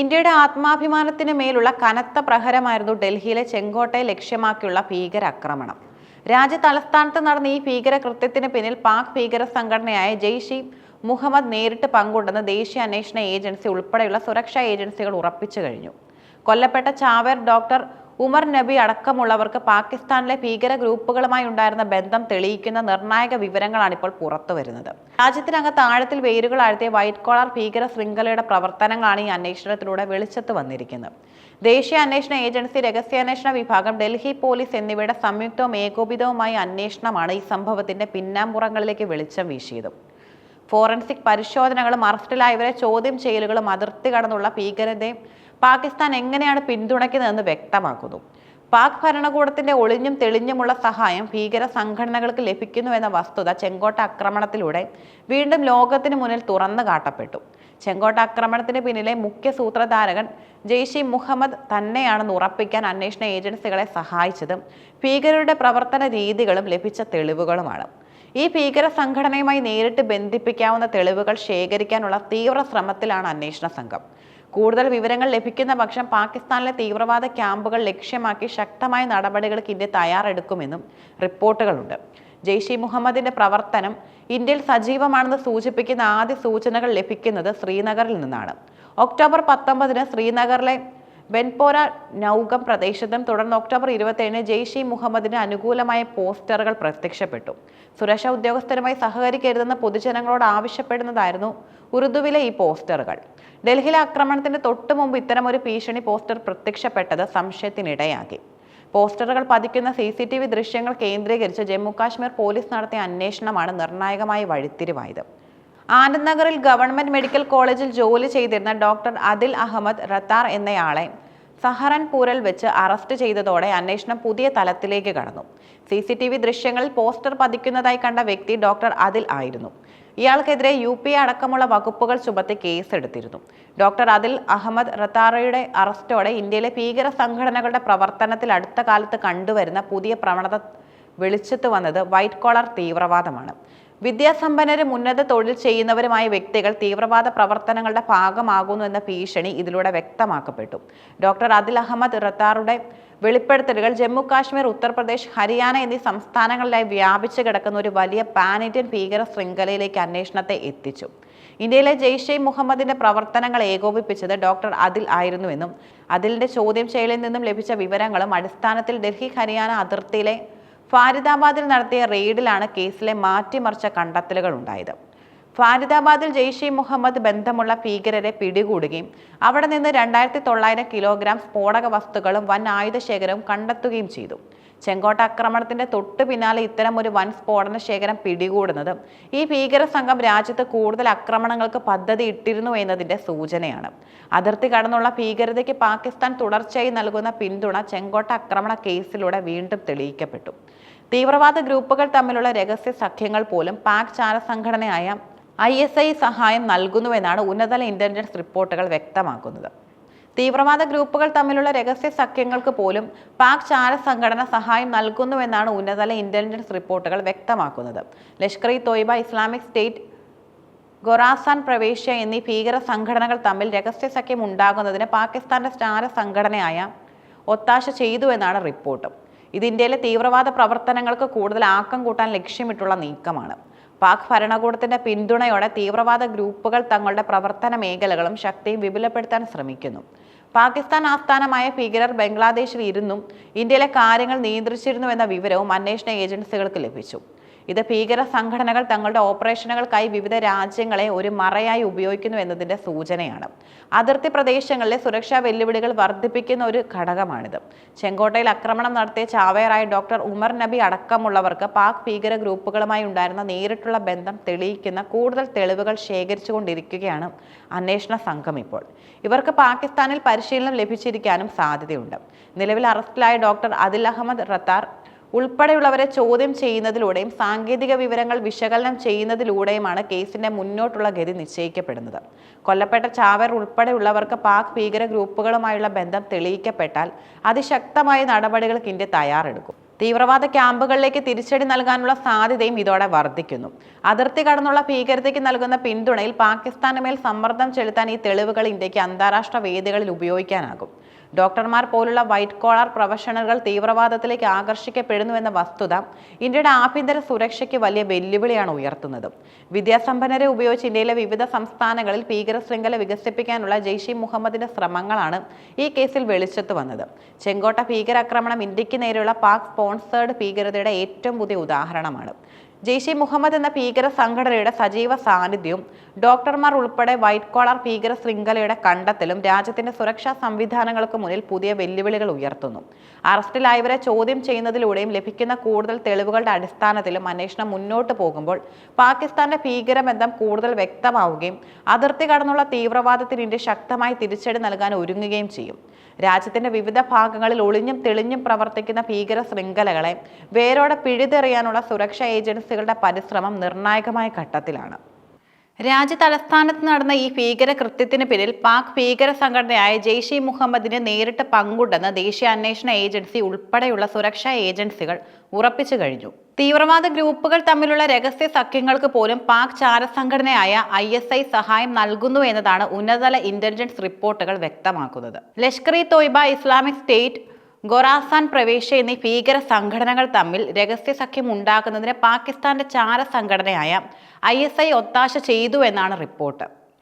ഇന്ത്യയുടെ ആത്മാഭിമാനത്തിന് മേലുള്ള കനത്ത പ്രഹരമായിരുന്നു ഡൽഹിയിലെ ചെങ്കോട്ടയെ ലക്ഷ്യമാക്കിയുള്ള ഭീകരാക്രമണം. രാജ്യ തലസ്ഥാനത്ത് നടന്ന ഈ ഭീകര കൃത്യത്തിന് പിന്നിൽ പാക് ഭീകര സംഘടനയായ ജെയ്ഷ് മുഹമ്മദ് നേരിട്ട് പങ്കുണ്ടെന്ന് ദേശീയ അന്വേഷണ ഏജൻസി ഉൾപ്പെടെയുള്ള സുരക്ഷാ ഏജൻസികൾ ഉറപ്പിച്ചു കഴിഞ്ഞു. കൊല്ലപ്പെട്ട ചാവേർ ഡോക്ടർ ഉമർ നബി അടക്കമുള്ളവർക്ക് പാകിസ്ഥാനിലെ ഭീകര ഗ്രൂപ്പുകളുമായി ഉണ്ടായിരുന്ന ബന്ധം തെളിയിക്കുന്ന നിർണായക വിവരങ്ങളാണ് ഇപ്പോൾ പുറത്തു വരുന്നത് രാജ്യത്തിനകത്ത് ആഴത്തിൽ വേരുകൾ ആഴ്ത്തിയ വൈറ്റ് കോളർ ഭീകര ശൃംഖലയുടെ പ്രവർത്തനങ്ങളാണ് ഈ അന്വേഷണത്തിലൂടെ വെളിച്ചത്ത് വന്നിരിക്കുന്നത്. ദേശീയ അന്വേഷണ ഏജൻസി രഹസ്യാന്വേഷണ വിഭാഗം ഡൽഹി പോലീസ് എന്നിവയുടെ സംയുക്തവും ഏകോപിതവുമായ അന്വേഷണമാണ് ഈ സംഭവത്തിന്റെ പിന്നാമ്പുറങ്ങളിലേക്ക് വെളിച്ചം വീശിയത്. ഫോറൻസിക് പരിശോധനകളും അറസ്റ്റിലായവരെ ചോദ്യം ചെയ്യലുകളും അതിർത്തി കടന്നുള്ള ഭീകരതയും പാകിസ്ഥാൻ എങ്ങനെയാണ് പിന്തുണയ്ക്കുന്നതെന്ന് വ്യക്തമാക്കുന്നു. പാക് ഭരണകൂടത്തിന്റെ ഒളിഞ്ഞും തെളിഞ്ഞുമുള്ള സഹായം ഭീകര സംഘടനകൾക്ക് ലഭിക്കുന്നു എന്ന വസ്തുത ചെങ്കോട്ട ആക്രമണത്തിലൂടെ വീണ്ടും ലോകത്തിന് മുന്നിൽ തുറന്നു കാട്ടപ്പെട്ടു. ചെങ്കോട്ട ആക്രമണത്തിന് പിന്നിലെ മുഖ്യ സൂത്രധാരകൻ ജെയ്ഷി മുഹമ്മദ് തന്നെയാണെന്ന് ഉറപ്പിക്കാൻ അന്വേഷണ ഏജൻസികളെ സഹായിച്ചതും ഭീകരരുടെ പ്രവർത്തന രീതികളും ലഭിച്ച തെളിവുകളുമാണ്. ഈ ഭീകര സംഘടനയുമായി നേരിട്ട് ബന്ധിപ്പിക്കാവുന്ന തെളിവുകൾ ശേഖരിക്കാനുള്ള തീവ്ര ശ്രമത്തിലാണ് അന്വേഷണ സംഘം. കൂടുതൽ വിവരങ്ങൾ ലഭിക്കുന്ന പക്ഷം പാകിസ്ഥാനിലെ തീവ്രവാദ ക്യാമ്പുകൾ ലക്ഷ്യമാക്കി ശക്തമായ നടപടികൾക്ക് ഇന്ത്യ തയ്യാറെടുക്കുമെന്നും റിപ്പോർട്ടുകളുണ്ട്. ജെയ്ഷെ മുഹമ്മദിന്റെ പ്രവർത്തനം ഇന്ത്യയിൽ സജീവമാണെന്ന് സൂചിപ്പിക്കുന്ന ആദ്യ സൂചനകൾ ലഭിക്കുന്നത് ശ്രീനഗറിൽ നിന്നാണ്. ഒക്ടോബർ പത്തൊമ്പതിന് ശ്രീനഗറിലെ ബെൻപോര നൗകം പ്രദേശത്തും തുടർന്ന് ഒക്ടോബർ ഇരുപത്തേഴിന് ജെയ്ഷ് മുഹമ്മദിന് അനുകൂലമായ പോസ്റ്ററുകൾ പ്രത്യക്ഷപ്പെട്ടു. സുരക്ഷാ ഉദ്യോഗസ്ഥരുമായി സഹകരിക്കരുതെന്ന് പൊതുജനങ്ങളോട് ആവശ്യപ്പെടുന്നതായിരുന്നു ഉറുദുവിലെ ഈ പോസ്റ്ററുകൾ. ഡൽഹിയിലെ ആക്രമണത്തിന് തൊട്ടു മുമ്പ് ഇത്തരമൊരു ഭീഷണി പോസ്റ്റർ പ്രത്യക്ഷപ്പെട്ടത് സംശയത്തിനിടയാക്കി. പോസ്റ്ററുകൾ പതിക്കുന്ന സി സി ടി വി ദൃശ്യങ്ങൾ കേന്ദ്രീകരിച്ച് ജമ്മു കാശ്മീർ പോലീസ് നടത്തിയ അന്വേഷണമാണ് നിർണായകമായി വഴിത്തിരിവായത്. ആനന്ദ് നഗറിൽ ഗവൺമെന്റ് മെഡിക്കൽ കോളേജിൽ ജോലി ചെയ്തിരുന്ന ഡോക്ടർ അദിൽ അഹമ്മദ് റത്താർ എന്നയാളെ സഹറൻപൂരിൽ വെച്ച് അറസ്റ്റ് ചെയ്തതോടെ അന്വേഷണം പുതിയ തലത്തിലേക്ക് കടന്നു. സി സി ടി വി ദൃശ്യങ്ങളിൽ പോസ്റ്റർ പതിക്കുന്നതായി കണ്ട വ്യക്തി ഡോക്ടർ അദിൽ ആയിരുന്നു. ഇയാൾക്കെതിരെ യു പി അടക്കമുള്ള വകുപ്പുകൾ ചുമത്തി കേസെടുത്തിരുന്നു. ഡോക്ടർ അദിൽ അഹമ്മദ് റത്താറയുടെ അറസ്റ്റോടെ ഇന്ത്യയിലെ ഭീകര സംഘടനകളുടെ പ്രവർത്തനത്തിൽ അടുത്ത കാലത്ത് കണ്ടുവരുന്ന പുതിയ പ്രവണത വെളിച്ചത്ത് വന്നത് വൈറ്റ് കോളർ തീവ്രവാദമാണ്. വിദ്യാസമ്പന്നരും ഉന്നത തൊഴിൽ ചെയ്യുന്നവരുമായ വ്യക്തികൾ തീവ്രവാദ പ്രവർത്തനങ്ങളുടെ ഭാഗമാകുന്നു എന്ന ഭീഷണി ഇതിലൂടെ വ്യക്തമാക്കപ്പെട്ടു. ഡോക്ടർ അദിൽ അഹമ്മദ് റത്താറുടെ വെളിപ്പെടുത്തലുകൾ ജമ്മു കാശ്മീർ ഉത്തർപ്രദേശ് ഹരിയാന എന്നീ സംസ്ഥാനങ്ങളിലായി വ്യാപിച്ചു കിടക്കുന്ന ഒരു വലിയ പാൻ ഇന്ത്യൻ ഭീകര ശൃംഖലയിലേക്ക് അന്വേഷണത്തെ എത്തിച്ചു. ഇന്ത്യയിലെ ജെയ്ഷെ മുഹമ്മദിന്റെ പ്രവർത്തനങ്ങൾ ഏകോപിപ്പിച്ചത് ഡോക്ടർ അദിൽ ആയിരുന്നുവെന്നും അതിലിന്റെ ചോദ്യം ചെയ്യലിൽ നിന്നും ലഭിച്ച വിവരങ്ങളും അടിസ്ഥാനത്തിൽ ഡൽഹി ഹരിയാന അതിർത്തിയിലെ ഫാരിദാബാദിൽ നടത്തിയ റെയ്ഡിലാണ് കേസിലെ മാറ്റിമറിച്ച കണ്ടെത്തലുകൾ ഉണ്ടായത്. ഫാരിദാബാദിൽ ജെയ്ഷെ മുഹമ്മദ് ബന്ധമുള്ള ഭീകരരെ പിടികൂടുകയും അവിടെ നിന്ന് രണ്ടായിരത്തി തൊള്ളായിരം കിലോഗ്രാം സ്ഫോടക വസ്തുക്കളും വൻ ആയുധശേഖരവും കണ്ടെത്തുകയും ചെയ്തു. ചെങ്കോട്ട ആക്രമണത്തിന്റെ തൊട്ടു പിന്നാലെ ഇത്തരം ഒരു വൻ സ്ഫോടന ശേഖരം പിടികൂടുന്നത്. ഈ ഭീകര സംഘം രാജ്യത്ത് കൂടുതൽ ആക്രമണങ്ങൾക്ക് പദ്ധതി ഇട്ടിരുന്നു എന്നതിന്റെ സൂചനയാണ്. അതിർത്തി കടന്നുള്ള ഭീകരതയ്ക്ക് പാകിസ്ഥാൻ തുടർച്ചയായി നൽകുന്ന പിന്തുണ ചെങ്കോട്ട ആക്രമണ കേസിലൂടെ വീണ്ടും തെളിയിക്കപ്പെട്ടു. തീവ്രവാദ ഗ്രൂപ്പുകൾ തമ്മിലുള്ള രഹസ്യ സഖ്യങ്ങൾ പോലും പാക് ചാര സംഘടനയായ ഐ എസ് ഐ സഹായം നൽകുന്നുവെന്നാണ് ഉന്നതതല ഇന്റലിജൻസ് റിപ്പോർട്ടുകൾ വ്യക്തമാക്കുന്നത്. തീവ്രവാദ ഗ്രൂപ്പുകൾ തമ്മിലുള്ള രഹസ്യ സഖ്യങ്ങൾക്ക് പോലും പാക് ചാര സംഘടന സഹായം നൽകുന്നുവെന്നാണ് ഉന്നതതല ഇന്റലിജൻസ് റിപ്പോർട്ടുകൾ വ്യക്തമാക്കുന്നത്. Lashkar e Taiba Islamic State Khorasan പ്രവേശ്യ എന്നീ ഭീകര സംഘടനകൾ തമ്മിൽ രഹസ്യ സഖ്യം ഉണ്ടാകുന്നതിന് പാകിസ്ഥാന്റെ ചാര സംഘടനയായ ഒത്താശ ചെയ്തു എന്നാണ് റിപ്പോർട്ട്. ഇത് ഇന്ത്യയിലെ തീവ്രവാദ പ്രവർത്തനങ്ങൾക്ക് കൂടുതൽ ആക്കം കൂട്ടാൻ ലക്ഷ്യമിട്ടുള്ള നീക്കമാണ്. പാക് ഭരണകൂടത്തിന്റെ പിന്തുണയോടെ തീവ്രവാദ ഗ്രൂപ്പുകൾ തങ്ങളുടെ പ്രവർത്തന മേഖലകളും ശക്തിയും വിപുലപ്പെടുത്താൻ ശ്രമിക്കുന്നു. പാകിസ്ഥാൻ ആസ്ഥാനമായ ഭീകരർ ബംഗ്ലാദേശിൽ ഇരുന്നും ഇന്ത്യയിലെ കാര്യങ്ങൾ നിയന്ത്രിച്ചിരുന്നുവെന്ന വിവരവും അന്വേഷണ ഏജൻസികൾക്ക് ലഭിച്ചു. ഇത് ഭീകര സംഘടനകൾ തങ്ങളുടെ ഓപ്പറേഷനുകൾക്കായി വിവിധ രാജ്യങ്ങളെ ഒരു മറയായി ഉപയോഗിക്കുന്നു എന്നതിന്റെ സൂചനയാണ്. അതിർത്തി പ്രദേശങ്ങളിലെ സുരക്ഷാ വെല്ലുവിളികൾ വർദ്ധിപ്പിക്കുന്ന ഒരു ഘടകമാണിത്. ചെങ്കോട്ടയിൽ ആക്രമണം നടത്തിയ ചാവേറായ ഡോക്ടർ ഉമർ നബി അടക്കമുള്ളവർക്ക് പാക് ഭീകര ഗ്രൂപ്പുകളുമായി ഉണ്ടായിരുന്ന നേരിട്ടുള്ള ബന്ധം തെളിയിക്കുന്ന കൂടുതൽ തെളിവുകൾ ശേഖരിച്ചുകൊണ്ടിരിക്കുകയാണ് അന്വേഷണ സംഘം ഇപ്പോൾ. ഇവർക്ക് പാകിസ്ഥാനിൽ പരിശീലനം ലഭിച്ചിരിക്കാനും സാധ്യതയുണ്ട്. നിലവിൽ അറസ്റ്റിലായ ഡോക്ടർ അദിൽ അഹമ്മദ് റത്താർ ഉൾപ്പെടെയുള്ളവരെ ചോദ്യം ചെയ്യുന്നതിലൂടെയും സാങ്കേതിക വിവരങ്ങൾ വിശകലനം ചെയ്യുന്നതിലൂടെയുമാണ് കേസിന്റെ മുന്നോട്ടുള്ള ഗതി നിശ്ചയിക്കപ്പെടുന്നത്. കൊല്ലപ്പെട്ട ചാവർ ഉൾപ്പെടെയുള്ളവർക്ക് പാക് ഭീകര ഗ്രൂപ്പുകളുമായുള്ള ബന്ധം തെളിയിക്കപ്പെട്ടാൽ അതിശക്തമായ നടപടികൾക്ക് ഇന്ത്യ തയ്യാറെടുക്കും. തീവ്രവാദ ക്യാമ്പുകളിലേക്ക് തിരിച്ചടി നൽകാനുള്ള സാധ്യതയും ഇതോടെ വർദ്ധിക്കുന്നു. അതിർത്തി കടന്നുള്ള ഭീകരതയ്ക്ക് നൽകുന്ന പിന്തുണയിൽ പാകിസ്ഥാന് മേൽ സമ്മർദ്ദം ചെലുത്താൻ ഈ തെളിവുകൾ ഇന്ത്യയ്ക്ക് അന്താരാഷ്ട്ര വേദികളിൽ ഉപയോഗിക്കാനാകും. ഡോക്ടർമാർ പോലുള്ള വൈറ്റ് കോളർ പ്രൊഫഷണലുകൾ തീവ്രവാദത്തിലേക്ക് ആകർഷിക്കപ്പെടുന്നുവെന്ന വസ്തുത ഇന്ത്യയുടെ ആഭ്യന്തര സുരക്ഷയ്ക്ക് വലിയ വെല്ലുവിളിയാണ് ഉയർത്തുന്നത്. വിദ്യാസമ്പന്നരെ ഉപയോഗിച്ച് ഇന്ത്യയിലെ വിവിധ സംസ്ഥാനങ്ങളിൽ ഭീകര ശൃംഖല വികസിപ്പിക്കാനുള്ള ജെയ്ഷി മുഹമ്മദിന്റെ ശ്രമങ്ങളാണ് ഈ കേസിൽ വെളിച്ചത്ത് വന്നത്. ചെങ്കോട്ട ഭീകരാക്രമണം ഇന്ത്യയ്ക്ക് നേരെയുള്ള പാക് സ്പോൺസേർഡ് ഭീകരതയുടെ ഏറ്റവും പുതിയ ഉദാഹരണമാണ്. ജെയ്ഷെ മുഹമ്മദ് എന്ന ഭീകര സംഘടനയുടെ സജീവ സാന്നിധ്യവും ഡോക്ടർമാർ ഉൾപ്പെടെ വൈറ്റ് കോളർ ഭീകര ശൃംഖലയുടെ കണ്ടെത്തലും രാജ്യത്തിന്റെ സുരക്ഷാ സംവിധാനങ്ങൾക്ക് മുന്നിൽ പുതിയ വെല്ലുവിളികൾ ഉയർത്തുന്നു. അറസ്റ്റിലായവരെ ചോദ്യം ചെയ്യുന്നതിലൂടെയും ലഭിക്കുന്ന കൂടുതൽ തെളിവുകളുടെ അടിസ്ഥാനത്തിലും അന്വേഷണം മുന്നോട്ട് പോകുമ്പോൾ പാകിസ്ഥാന്റെ ഭീകരബന്ധം കൂടുതൽ വ്യക്തമാവുകയും അതിർത്തി കടന്നുള്ള തീവ്രവാദത്തിന് ഇന്ത്യ ശക്തമായി തിരിച്ചടി നൽകാൻ ഒരുങ്ങുകയും ചെയ്യും. രാജ്യത്തിന്റെ വിവിധ ഭാഗങ്ങളിൽ ഒളിഞ്ഞും തെളിഞ്ഞും പ്രവർത്തിക്കുന്ന ഭീകര ശൃംഖലകളെ വേരോടെ പിഴുതെറിയാനുള്ള സുരക്ഷാ ഏജൻസികളുടെ പരിശ്രമം നിർണായകമായ ഘട്ടത്തിലാണ്. രാജ്യ തലസ്ഥാനത്ത് നടന്ന ഈ ഭീകര കൃത്യത്തിന് പിന്നിൽ പാക് ഭീകര സംഘടനയായ ജെയ്ഷെ മുഹമ്മദിന് നേരിട്ട് പങ്കുണ്ടെന്ന് ദേശീയ അന്വേഷണ ഏജൻസി ഉൾപ്പെടെയുള്ള സുരക്ഷാ ഏജൻസികൾ ഉറപ്പിച്ചു കഴിഞ്ഞു. തീവ്രവാദ ഗ്രൂപ്പുകൾ തമ്മിലുള്ള രഹസ്യ സഖ്യങ്ങൾക്ക് പോലും പാക് ചാരസംഘടനയായ ഐ എസ് ഐ സഹായം നൽകുന്നു എന്നതാണ് ഉന്നതതല ഇന്റലിജൻസ് റിപ്പോർട്ടുകൾ വ്യക്തമാക്കുന്നത്. Lashkar e Taiba Islamic State Khorasan പ്രവേശ എന്നീ ഭീകര സംഘടനകൾ തമ്മിൽ രഹസ്യ സഖ്യം ഉണ്ടാക്കുന്നതിന് പാകിസ്ഥാന്റെ ചാര സംഘടനയായ ഐ ഒത്താശ ചെയ്തു എന്നാണ് റിപ്പോർട്ട്.